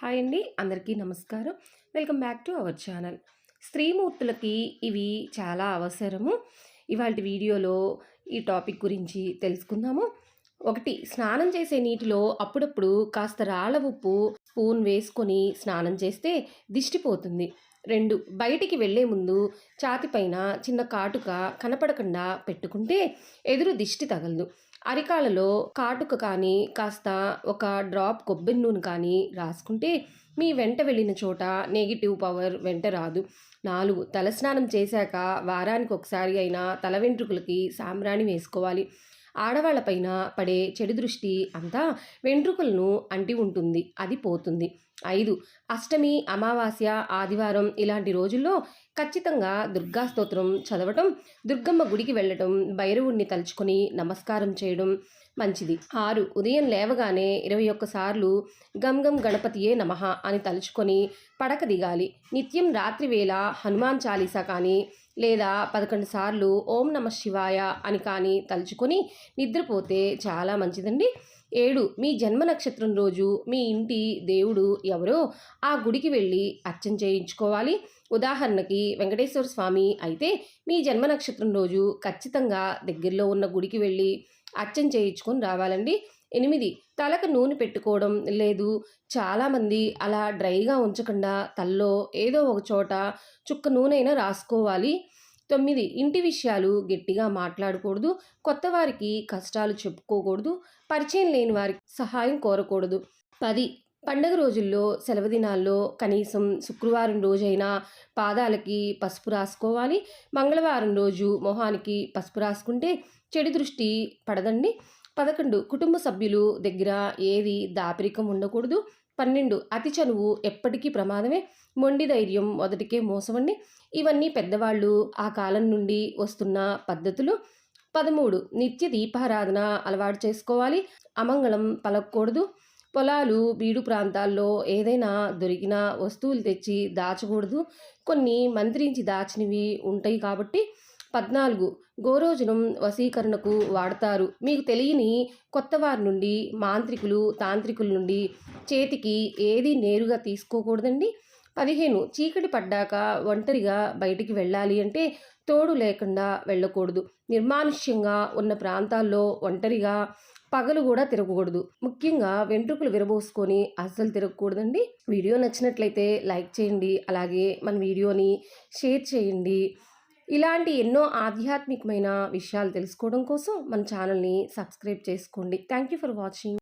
Hi అండి అందరికీ నమస్కారం. Welcome back to our channel. స్త్రీమూర్తులకి ఇవి చాలా అవసరము. ఇవాళ వీడియోలో ఈ టాపిక్ గురించి తెలుసుకుందాము. ఒకటి స్నానం చేసే నీటిలో అప్పుడప్పుడు కాస్త రాళ్ళ ఉప్పు స్పూన్ వేసుకొని స్నానం చేస్తే దిష్టిపోతుంది రెండు బయటికి వెళ్ళే ముందు ఛాతిపైన చిన్న కాటుక కనపడకుండా పెట్టుకుంటే ఎదురు దిష్టి తగలదు. అరికాలలో కాటుక కానీ కాస్త ఒక డ్రాప్ కొబ్బరి నూనె కానీ రాసుకుంటే మీ వెంట వెళ్ళిన చోట నెగిటివ్ పవర్ వెంట రాదు. నాలుగు తలస్నానం చేశాక వారానికి ఒకసారి అయినా తల వెంట్రుకలకి సాంబ్రాణి వేసుకోవాలి. ఆడవాళ్ళపైన పడే చెడు దృష్టి అంతా వెంట్రుకలను అంటి ఉంటుంది. అది పోతుంది. ఐదు అష్టమి అమావాస్య ఆదివారం ఇలాంటి రోజుల్లో ఖచ్చితంగా దుర్గా స్తోత్రం చదవటం దుర్గమ్మ గుడికి వెళ్ళటం భైరవుణ్ణి తలుచుకొని నమస్కారం చేయడం మంచిది. ఆరు ఉదయం లేవగానే ఇరవై ఒక్కసార్లు గమ్ గమ్ గణపతియే నమః అని తలుచుకొని పడక దిగాలి. నిత్యం రాత్రి వేళ హనుమాన్ చాలీసా కానీ లేదా పదకొండు సార్లు ఓం నమ శివాయ అని కానీ తలుచుకొని నిద్రపోతే చాలా మంచిదండి. ఏడు మీ జన్మ నక్షత్రం రోజు మీ ఇంటి దేవుడు ఎవరో ఆ గుడికి వెళ్ళి అర్చన చేయించుకోవాలి. ఉదాహరణకి వెంకటేశ్వర స్వామి అయితే మీ జన్మ నక్షత్రం రోజు ఖచ్చితంగా దగ్గరలో ఉన్న గుడికి వెళ్ళి అర్చన చేయించుకొని రావాలండి. ఎనిమిది. తలకు నూనె పెట్టుకోవడం లేదు. చాలామంది అలా డ్రైగా ఉంచకుండా తల్లో ఏదో ఒక చోట చుక్క నూనె రాసుకోవాలి. తొమ్మిది. ఇంటి విషయాలు గట్టిగా మాట్లాడకూడదు. కొత్త వారికి కష్టాలు చెప్పుకోకూడదు. పరిచయం లేని వారికి సహాయం కోరకూడదు. పది. పండగ రోజుల్లో సెలవు దినాల్లో కనీసం శుక్రవారం రోజైనా పాదాలకి పసుపు రాసుకోవాలి. మంగళవారం రోజు మొహానికి పసుపు రాసుకుంటే చెడు దృష్టి పడదండి. పదకొండు కుటుంబ సభ్యులు దగ్గర ఏది దాపరికం ఉండకూడదు. పన్నెండు అతి చనువు ఎప్పటికీ ప్రమాదమే. మొండి ధైర్యం మొదటికే మోసమండి. ఇవన్నీ పెద్దవాళ్ళు ఆ కాలం నుండి వస్తున్న పద్ధతులు. పదమూడు నిత్య దీపారాధన అలవాటు చేసుకోవాలి. అమంగళం పలకూడదు పొలాలు బీడు ప్రాంతాల్లో ఏదైనా దొరికిన వస్తువులు తెచ్చి దాచకూడదు. కొన్ని మంత్రించి దాచినవి ఉంటాయి కాబట్టి పద్నాలుగు గోరోజనం వశీకరణకు వాడతారు. మీకు తెలియని కొత్త వారి నుండి మాంత్రికులు తాంత్రికుల నుండి చేతికి ఏది నేరుగా తీసుకోకూడదండి? పదిహేను చీకటి పడ్డాక ఒంటరిగా బయటికి వెళ్ళాలి అంటే తోడు లేకుండా వెళ్ళకూడదు. నిర్మానుష్యంగా ఉన్న ప్రాంతాల్లో ఒంటరిగా పగలు కూడా తిరగకూడదు. ముఖ్యంగా వెంట్రుకలు విరబోసుకొని అస్సలు తిరగకూడదండి. వీడియో నచ్చినట్లయితే లైక్ చేయండి. అలాగే మన వీడియోని షేర్ చేయండి. ఇలాంటి ఎన్నో ఆధ్యాత్మికమైన విషయాలు తెలుసుకోవడం కోసం మన ఛానల్ని సబ్స్క్రైబ్ చేసుకోండి. Thank you for watching.